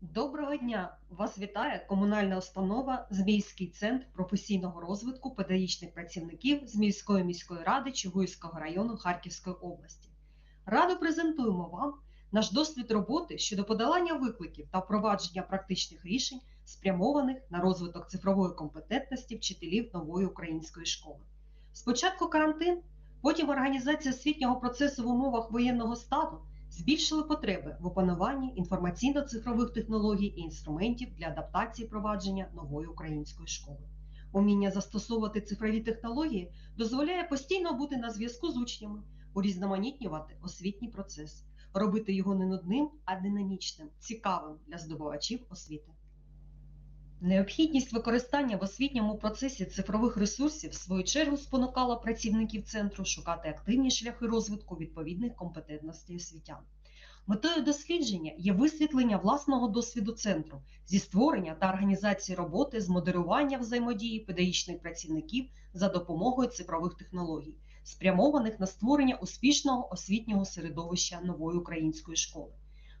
Доброго дня! Вас вітає комунальна установа Зміївський центр професійного розвитку педагогічних працівників Зміївської міської ради Чугуївського району Харківської області. Радо презентуємо вам наш досвід роботи щодо подолання викликів та впровадження практичних рішень, спрямованих на розвиток цифрової компетентності вчителів нової української школи. Спочатку карантин, потім організація освітнього процесу в умовах воєнного стану збільшили потреби в опануванні інформаційно-цифрових технологій і інструментів для адаптації провадження нової української школи. Уміння застосовувати цифрові технології дозволяє постійно бути на зв'язку з учнями, урізноманітнювати освітній процес, робити його не нудним, а динамічним, цікавим для здобувачів освіти. Необхідність використання в освітньому процесі цифрових ресурсів в свою чергу спонукала працівників центру шукати активні шляхи розвитку відповідних компетентностей освітян. Метою дослідження є висвітлення власного досвіду центру зі створення та організації роботи з модерування взаємодії педагогічних працівників за допомогою цифрових технологій, спрямованих на створення успішного освітнього середовища нової української школи.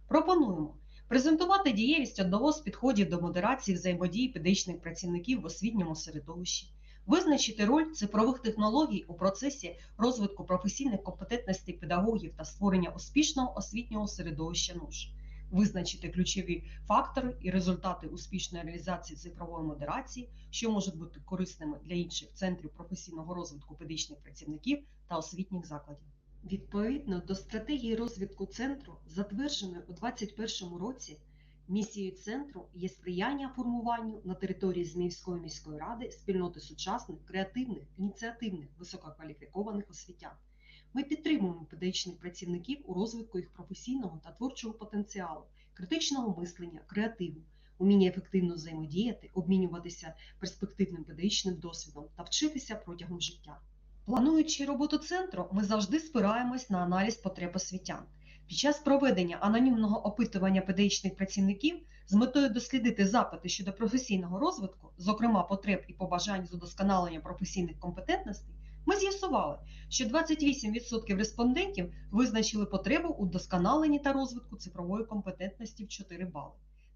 Пропонуємо презентувати дієвість одного з підходів до модерації взаємодії педагогічних працівників в освітньому середовищі, визначити роль цифрових технологій у процесі розвитку професійних компетентностей педагогів та створення успішного освітнього середовища НУШ, визначити ключові фактори і результати успішної реалізації цифрової модерації, що можуть бути корисними для інших центрів професійного розвитку педагогічних працівників та освітніх закладів. Відповідно до стратегії розвитку центру, затвердженої у 2021 році, місією центру є сприяння формуванню на території Зміївської міської ради спільноти сучасних, креативних, ініціативних, висококваліфікованих освітян. Ми підтримуємо педагогічних працівників у розвитку їх професійного та творчого потенціалу, критичного мислення, креативу, уміння ефективно взаємодіяти, обмінюватися перспективним педагогічним досвідом та вчитися протягом життя. Плануючи роботу центру, ми завжди спираємось на аналіз потреб освітян. Під час проведення анонімного опитування педагогічних працівників з метою дослідити запити щодо професійного розвитку, зокрема потреб і побажань з удосконалення професійних компетентностей, ми з'ясували, що 28% респондентів визначили потребу у вдосконаленні та розвитку цифрової компетентності в 4 бали,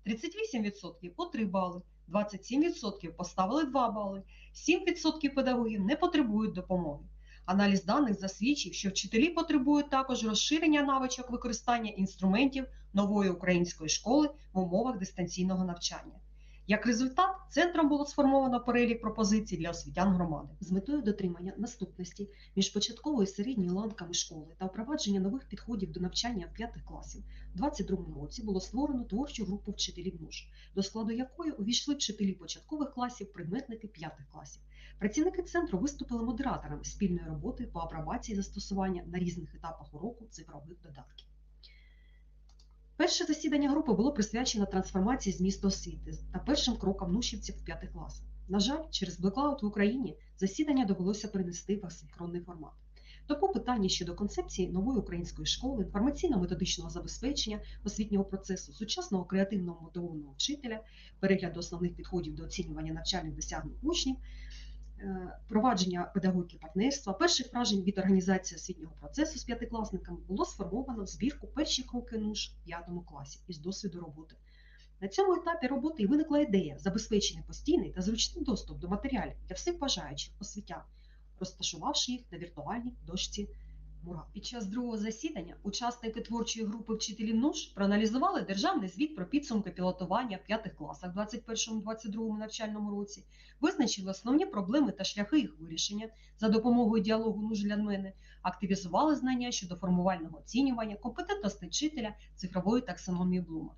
38% у 3 бали, 27% поставили 2 бали, 7% педагогів не потребують допомоги. Аналіз даних засвідчив, що вчителі потребують також розширення навичок використання інструментів нової української школи в умовах дистанційного навчання. Як результат, центром було сформовано перелік пропозицій для освітян громади з метою дотримання наступності між початковою і середньою ланками школи та впровадження нових підходів до навчання в п'ятих класів. У 2022 році було створено творчу групу вчителів НУШ, до складу якої увійшли вчителі початкових класів, предметники п'ятих класів. Працівники центру виступили модераторами спільної роботи по апробації застосування на різних етапах уроку цифрових додатків. Перше засідання групи було присвячено трансформації змісту освіти та першим крокам нушівців в п'ятих класах. На жаль, через блекаут в Україні засідання довелося перенести в асинхронний формат. Тому питання щодо концепції нової української школи, інформаційно-методичного забезпечення освітнього процесу, сучасного креативного мотивованого вчителя, перегляду основних підходів до оцінювання навчальних досягнень учнів, провадження педагогіки партнерства, перших вражень від організації освітнього процесу з п'ятикласниками було сформовано в збірку перші кроки НУШ в п'ятому класі із досвіду роботи. На цьому етапі роботи і виникла ідея забезпечення постійний та зручний доступ до матеріалів для всіх бажаючих освітян, розташувавши їх на віртуальній дошці Мура. Під час другого засідання учасники творчої групи вчителів НУШ проаналізували державний звіт про підсумки пілотування в п'ятих класах в 2021-2022 навчальному році, визначили основні проблеми та шляхи їх вирішення за допомогою діалогу НУШ для мене, активізували знання щодо формувального оцінювання, компетентності вчителя, цифрової таксономії Блума.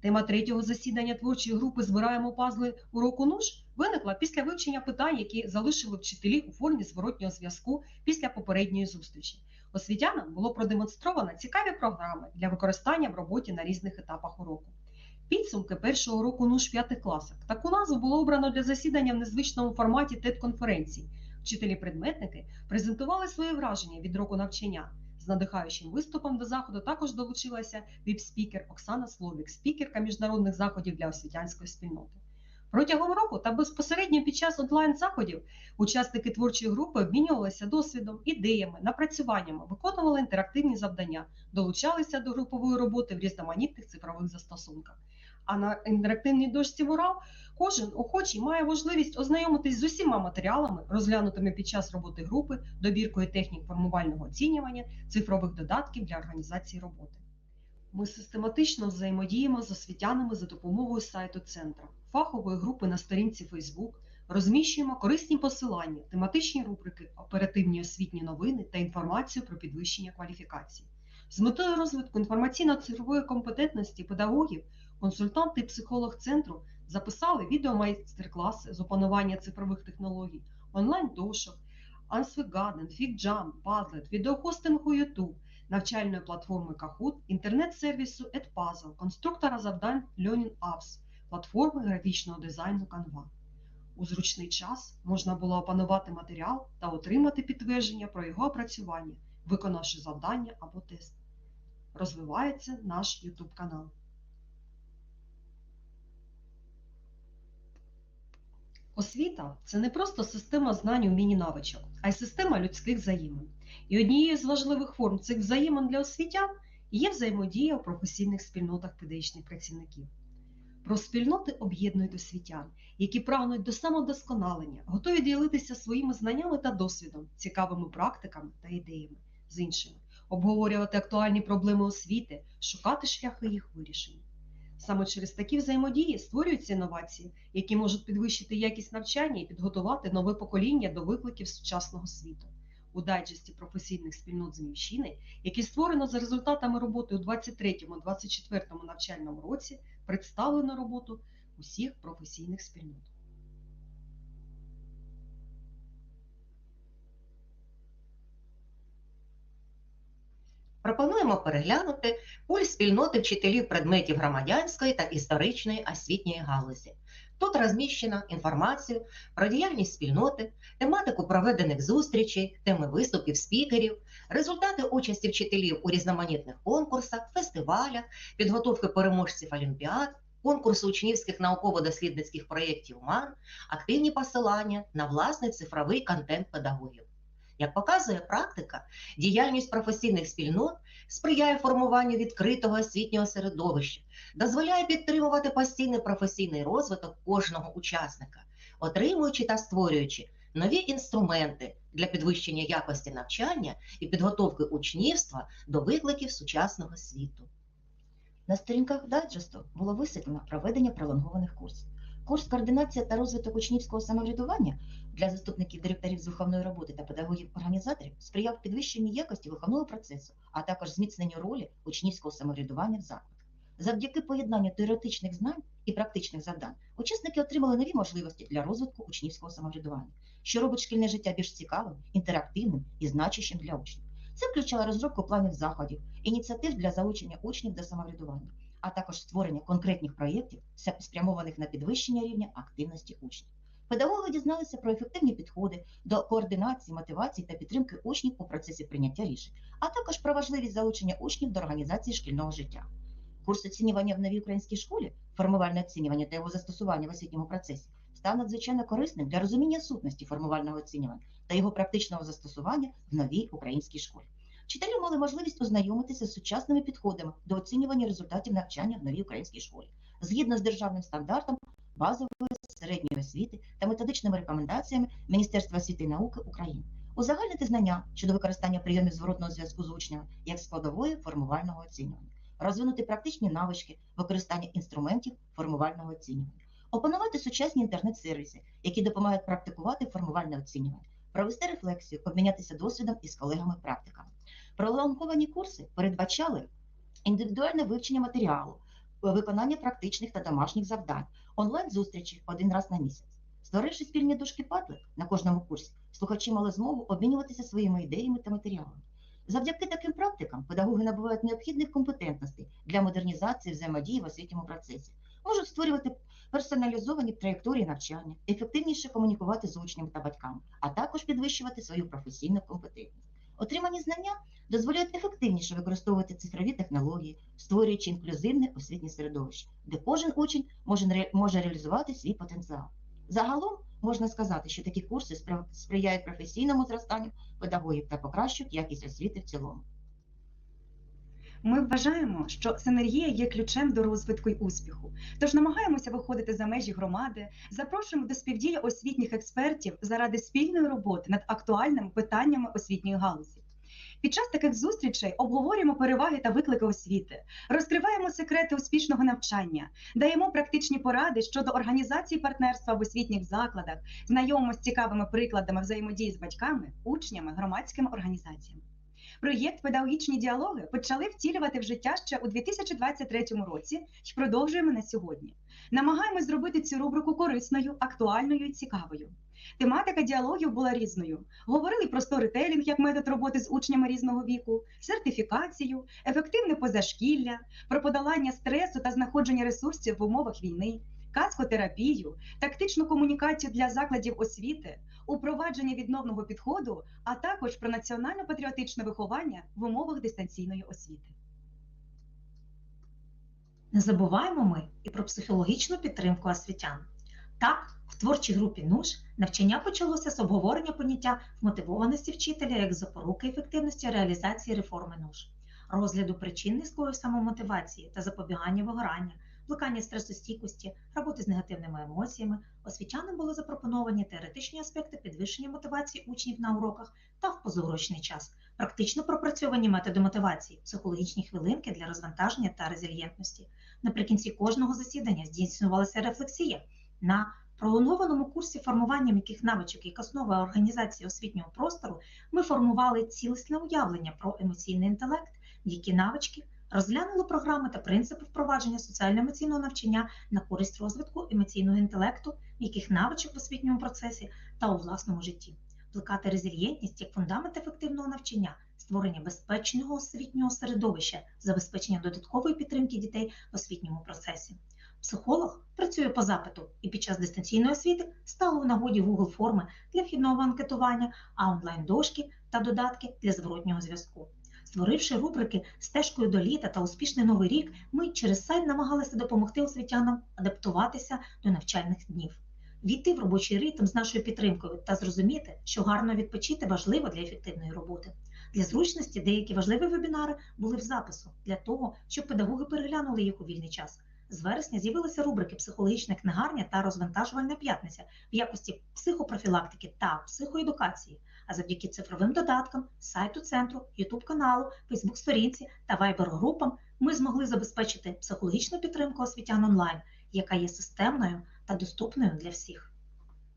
Тема третього засідання творчої групи Збираємо пазли уроку НУШ виникла після вивчення питань, які залишили вчителі у формі зворотнього зв'язку після попередньої зустрічі. Освітянам було продемонстровано цікаві програми для використання в роботі на різних етапах уроку. Підсумки першого року НУШ п'ятих класах. Таку назву було обрано для засідання в незвичному форматі ТЕД-конференції. Вчителі-предметники презентували свої враження від року навчання. З надихаючим виступом до заходу також долучилася віп-спікер Оксана Словік, спікерка міжнародних заходів для освітянської спільноти. Протягом року та безпосередньо під час онлайн-заходів учасники творчої групи обмінювалися досвідом, ідеями, напрацюваннями, виконували інтерактивні завдання, долучалися до групової роботи в різноманітних цифрових застосунках. А на інтерактивній дошці Ворал кожен охочий має можливість ознайомитись з усіма матеріалами, розглянутими під час роботи групи, добіркою технік формувального оцінювання, цифрових додатків для організації роботи. Ми систематично взаємодіємо з освітянами за допомогою сайту центру, фахової групи на сторінці Facebook, розміщуємо корисні посилання, тематичні рубрики, оперативні освітні новини та інформацію про підвищення кваліфікації. З метою розвитку інформаційно-цифрової компетентності педагогів, консультанти і психолог центру записали відеомайстер-класи з опанування цифрових технологій, онлайн-дошок, Answagaden, FigJam, Padlet, відеохостингу YouTube, навчальної платформи Kahoot, інтернет-сервісу EdPuzzle, конструктора завдань Learning Apps, платформи графічного дизайну Canva. У зручний час можна було опанувати матеріал та отримати підтвердження про його опрацювання, виконавши завдання або тест. Розвивається наш YouTube канал. Освіта це не просто система знань, умінь і навичок, а й система людських взаємин. І однією з важливих форм цих взаємин для освітян є взаємодія у професійних спільнотах педагогічних працівників. Про спільноти об'єднують освітян, які прагнуть до самодосконалення, готові ділитися своїми знаннями та досвідом, цікавими практиками та ідеями з іншими, обговорювати актуальні проблеми освіти, шукати шляхи їх вирішення. Саме через такі взаємодії створюються інновації, які можуть підвищити якість навчання і підготувати нове покоління до викликів сучасного світу. У дайджесті професійних спільнот Зміївщини, які створено за результатами роботи у 23-24 навчальному році, представлено роботу усіх професійних спільнот. Пропонуємо переглянути пульс спільноти вчителів предметів громадянської та історичної освітньої галузі. Тут розміщено інформацію про діяльність спільноти, тематику проведених зустрічей, теми виступів спікерів, результати участі вчителів у різноманітних конкурсах, фестивалях, підготовки переможців олімпіад, конкурсу учнівських науково-дослідницьких проєктів МАН, активні посилання на власний цифровий контент педагогів. Як показує практика, діяльність професійних спільнот сприяє формуванню відкритого освітнього середовища, дозволяє підтримувати постійний професійний розвиток кожного учасника, отримуючи та створюючи нові інструменти для підвищення якості навчання і підготовки учнівства до викликів сучасного світу. На сторінках дайджесту було висвітлено проведення пролонгованих курсів. Курс координація та розвиток учнівського самоврядування для заступників директорів з виховної роботи та педагогів-організаторів сприяв підвищенню якості виховного процесу, а також зміцненню ролі учнівського самоврядування в закладах. Завдяки поєднанню теоретичних знань і практичних завдань учасники отримали нові можливості для розвитку учнівського самоврядування, що робить шкільне життя більш цікавим, інтерактивним і значущим для учнів. Це включало розробку планів заходів, ініціатив для залучення учнів до самоврядування, а також створення конкретних проєктів, спрямованих на підвищення рівня активності учнів. Педагоги дізналися про ефективні підходи до координації, мотивації та підтримки учнів у процесі прийняття рішень, а також про важливість залучення учнів до організації шкільного життя. Курс оцінювання в новій українській школі, формувальне оцінювання та його застосування в освітньому процесі став надзвичайно корисним для розуміння сутності формувального оцінювання та його практичного застосування в новій українській школі. Вчителі мали можливість ознайомитися з сучасними підходами до оцінювання результатів навчання в новій українській школі. Згідно з державним стандартом базової середньої освіти та методичними рекомендаціями Міністерства освіти і науки України, узагальнити знання щодо використання прийомів зворотного зв'язку з учнями як складової формувального оцінювання, розвинути практичні навички використання інструментів формувального оцінювання, опанувати сучасні інтернет-сервіси, які допомагають практикувати формувальне оцінювання, провести рефлексію, обмінятися досвідом із колегами-практиками. Пролонговані курси передбачали індивідуальне вивчення матеріалу, виконання практичних та домашніх завдань, онлайн-зустрічі один раз на місяць. Створивши спільні дошки Padlet на кожному курсі, слухачі мали змогу обмінюватися своїми ідеями та матеріалами. Завдяки таким практикам педагоги набувають необхідних компетентностей для модернізації взаємодії в освітньому процесі, можуть створювати персоналізовані траєкторії навчання, ефективніше комунікувати з учнями та батьками, а також підвищувати свою професійну компетентність. Отримані знання дозволяють ефективніше використовувати цифрові технології, створюючи інклюзивне освітнє середовище, де кожен учень може, може реалізувати свій потенціал. Загалом можна сказати, що такі курси сприяють професійному зростанню педагогів та покращують якість освіти в цілому. Ми вважаємо, що синергія є ключем до розвитку й успіху. Тож намагаємося виходити за межі громади, запрошуємо до співдії освітніх експертів заради спільної роботи над актуальними питаннями освітньої галузі. Під час таких зустрічей обговорюємо переваги та виклики освіти, розкриваємо секрети успішного навчання, даємо практичні поради щодо організації партнерства в освітніх закладах, знайомимо з цікавими прикладами взаємодії з батьками, учнями, громадськими організаціями. Проєкт Педагогічні діалоги почали втілювати в життя ще у 2023 році і продовжуємо на сьогодні. Намагаємось зробити цю рубрику корисною, актуальною і цікавою. Тематика діалогів була різною. Говорили про сторителінг як метод роботи з учнями різного віку, сертифікацію, ефективне позашкілля, про подолання стресу та знаходження ресурсів в умовах війни, казкотерапію, тактичну комунікацію для закладів освіти, упровадження відновного підходу, а також про національно-патріотичне виховання в умовах дистанційної освіти. Не забуваємо ми і про психологічну підтримку освітян. Так, в творчій групі НУШ навчання почалося з обговорення поняття вмотивованості вчителя як запоруки ефективності реалізації реформи НУШ, розгляду причин низької самомотивації та запобігання вигорання, плекання стресостійкості, роботи з негативними емоціями. Освітянам були запропоновані теоретичні аспекти підвищення мотивації учнів на уроках та в позаурочний час, практично пропрацьовані методи мотивації, психологічні хвилинки для розвантаження та резильєнтності. Наприкінці кожного засідання здійснювалася рефлексія на пролонгованому курсі формування м'яких навичок як основа організації освітнього простору. Ми формували цілісне уявлення про емоційний інтелект, м'які навички, розглянули програми та принципи впровадження соціально-емоційного навчання на користь розвитку емоційного інтелекту, м'яких навичок в освітньому процесі та у власному житті, плекати резильєнтність як фундамент ефективного навчання, створення безпечного освітнього середовища, забезпечення додаткової підтримки дітей в освітньому процесі. Психолог працює по запиту і під час дистанційної освіти стало у нагоді Google форми для вхідного анкетування, а онлайн-дошки та додатки для зворотнього зв'язку. Створивши рубрики стежкою до літа та успішний новий рік, ми через сайт намагалися допомогти освітянам адаптуватися до навчальних днів, війти в робочий ритм з нашою підтримкою та зрозуміти, що гарно відпочити важливо для ефективної роботи. Для зручності деякі важливі вебінари були в запису для того, щоб педагоги переглянули їх у вільний час. З вересня з'явилися рубрики психологічна книгарня та розвантажувальна п'ятниця в якості психопрофілактики та психоедукації. А завдяки цифровим додаткам, сайту центру, Ютуб каналу, Фейсбук сторінці та Вайбер групам ми змогли забезпечити психологічну підтримку освітян онлайн, яка є системною та доступною для всіх.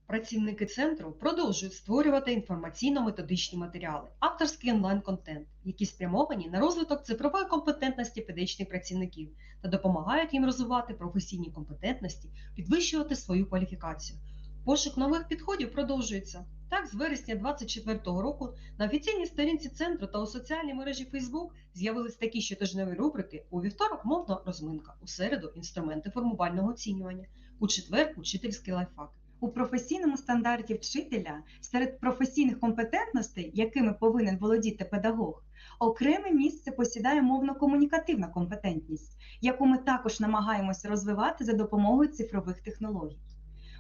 Працівники центру продовжують створювати інформаційно-методичні матеріали, авторський онлайн-контент, які спрямовані на розвиток цифрової компетентності педагогічних працівників та допомагають їм розвивати професійні компетентності, підвищувати свою кваліфікацію. Пошук нових підходів продовжується. Так, з вересня 2024 року на офіційній сторінці центру та у соціальній мережі Facebook з'явились такі щотижневі рубрики у вівторок мовна розминка, у середу інструменти формувального оцінювання, у четвер учительський лайфхак. У професійному стандарті вчителя серед професійних компетентностей, якими повинен володіти педагог, окреме місце посідає мовно-комунікативна компетентність, яку ми також намагаємося розвивати за допомогою цифрових технологій.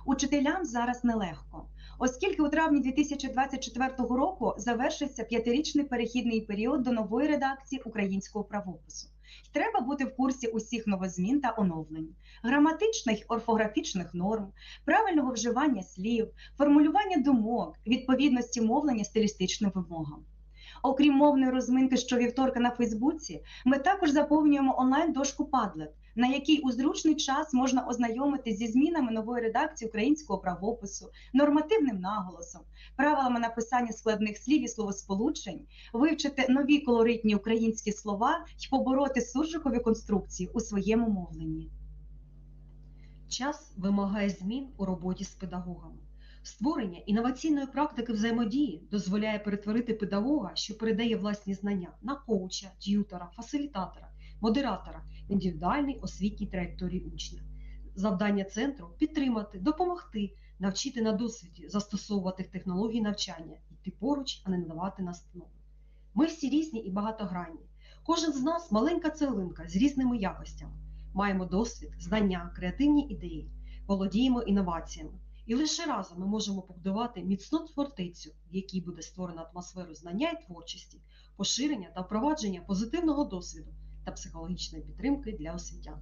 Учителям зараз нелегко, оскільки у травні 2024 року завершився п'ятирічний перехідний період до нової редакції українського правопису. Треба бути в курсі усіх новозмін та оновлень, граматичних орфографічних норм, правильного вживання слів, формулювання думок, відповідності мовлення стилістичним вимогам. Окрім мовної розминки щовівторка на Фейсбуці, ми також заповнюємо онлайн-дошку Padlet, на якій у зручний час можна ознайомитись зі змінами нової редакції українського правопису, нормативним наголосом, правилами написання складних слів і словосполучень, вивчити нові колоритні українські слова і побороти суржикові конструкції у своєму мовленні. Час вимагає змін у роботі з педагогами. Створення інноваційної практики взаємодії дозволяє перетворити педагога, що передає власні знання, на коуча, т'ютора, фасилітатора, модератора індивідуальній освітній траєкторії учня. Завдання центру підтримати, допомогти, навчити на досвіді застосовувати технології навчання, йти поруч, а не надавати настанови. Ми всі різні і багатогранні. Кожен з нас маленька цеглинка з різними якостями. Маємо досвід, знання, креативні ідеї, володіємо інноваціями. І лише разом ми можемо побудувати міцну фортецю, в якій буде створена атмосфера знання і творчості, поширення та впровадження позитивного досвіду та психологічної підтримки для освітян.